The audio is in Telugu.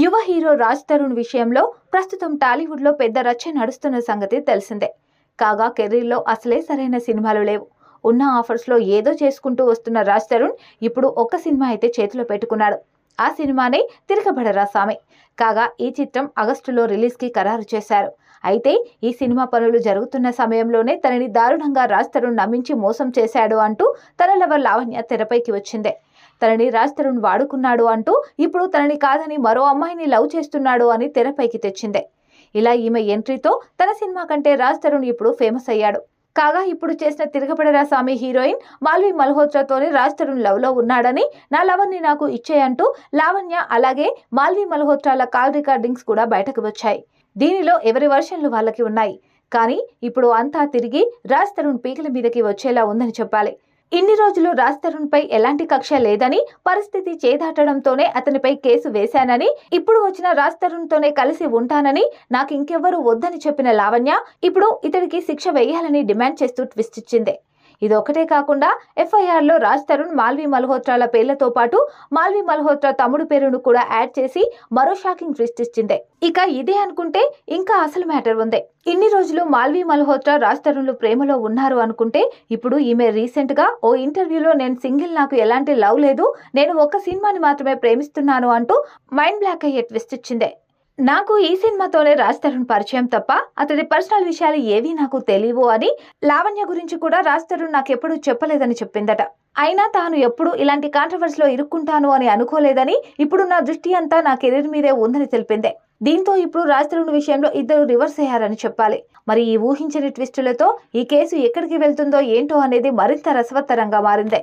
యువ హీరో రాజ్ తరుణ్ విషయంలో ప్రస్తుతం టాలీవుడ్లో పెద్ద రచ్చ నడుస్తున్న సంగతి తెలిసిందే. కాగా కెరీర్లో అసలే సరైన సినిమాలు లేవు. ఉన్న ఆఫర్స్లో ఏదో చేసుకుంటూ వస్తున్న రాజ్ తరుణ్ ఇప్పుడు ఒక్క సినిమా అయితే చేతిలో పెట్టుకున్నాడు. ఆ సినిమానే తిరగబడరా సామి? కాగా ఈ చిత్రం ఆగస్టులో రిలీజ్కి ఖరారు చేశారు. అయితే ఈ సినిమా పనులు జరుగుతున్న సమయంలోనే తనని దారుణంగా రాజ్ తరుణ్ నమ్మించి మోసం చేశాడు అంటూ తన లవర్ లావణ్య తెరపైకి వచ్చిందే. తనని రాజ్ తరుణ్ వాడుకున్నాడు అంటూ ఇప్పుడు తనని కాదని మరో అమ్మాయిని లవ్ చేస్తున్నాడు అని తెరపైకి తెచ్చిందే. ఇలా ఈమె ఎంట్రీతో తన సినిమా కంటే రాజ్ తరుణ్ ఇప్పుడు ఫేమస్ అయ్యాడు. కాగా ఇప్పుడు చేసిన తిరగబడరా స్వామి హీరోయిన్? మాల్వి మల్హోత్రాతోనే రాజ్ తరుణ్ లవ్లో ఉన్నాడని నా లవర్ని నాకు ఇచ్చేయంటూ లావణ్య అలాగే మాల్వి మల్హోత్రాల కాల్ రికార్డింగ్స్ కూడా బయటకు వచ్చాయి. దీనిలో ఎవరి వర్షన్లు వాళ్ళకి ఉన్నాయి? కానీ ఇప్పుడు అంతా తిరిగి రాజ్ తరుణ్ పీకల మీదకి వచ్చేలా ఉందని చెప్పాలి. ఇన్ని రోజులు రాజ్ తరుణ్పై ఎలాంటి కక్ష లేదని పరిస్థితి చేదాటడంతోనే అతనిపై కేసు వేశానని ఇప్పుడు వచ్చిన రాజ్ తరుణ్తోనే కలిసి ఉంటానని నాకు ఇంకెవ్వరూ వద్దని చెప్పిన లావణ్య ఇప్పుడు ఇతడికి శిక్ష వేయాలని డిమాండ్ చేస్తూ ట్విస్ట్ ఇచ్చింది. ఇదొకటే కాకుండా ఎఫ్ఐఆర్లో రాజ్ తరుణ్ మాల్వి మల్హోత్రాల పేర్లతో పాటు మాల్వి మల్హోత్రా తమ్ముడు పేరును కూడా యాడ్ చేసి మరో షాకింగ్ ట్విస్ట్ ఇచ్చింది. ఇక ఇదే అనుకుంటే ఇంకా అసలు మ్యాటర్ ఉంది. ఇన్ని రోజులు మాల్వి మల్హోత్రా రాజ్ తరుణ్లు ప్రేమలో ఉన్నారు అనుకుంటే ఇప్పుడు ఈమె రీసెంట్గా ఓ ఇంటర్వ్యూలో నేను సింగిల్ నాకు ఎలాంటి లవ్ లేదు నేను ఒక సినిమాని మాత్రమే ప్రేమిస్తున్నాను అంటూ మైండ్ బ్లాక్ అయ్యే ట్విస్ట్ ఇచ్చిందే. నాకు ఈ సినిమాతోనే రాజ్ తరుణ్ పరిచయం తప్ప అతడి పర్సనల్ విషయాలు ఏవీ నాకు తెలియవు అని లావణ్య గురించి కూడా రాజ్ తరుణ్ నాకు చెప్పలేదని చెప్పిందట. అయినా తాను ఎప్పుడు ఇలాంటి కాంట్రవర్సీలో ఇరుక్కుంటాను అని అనుకోలేదని ఇప్పుడు నా దృష్టి అంతా నా కెరీర్ మీదే ఉందని తెలిపిందే. దీంతో ఇప్పుడు రాజ్ తరుణ్ విషయంలో ఇద్దరు రివర్స్ అయ్యారని చెప్పాలి. మరి ఈ ఊహించని ట్విస్టులతో ఈ కేసు ఎక్కడికి వెళ్తుందో ఏంటో అనేది మరింత రసవత్తరంగా మారిందే.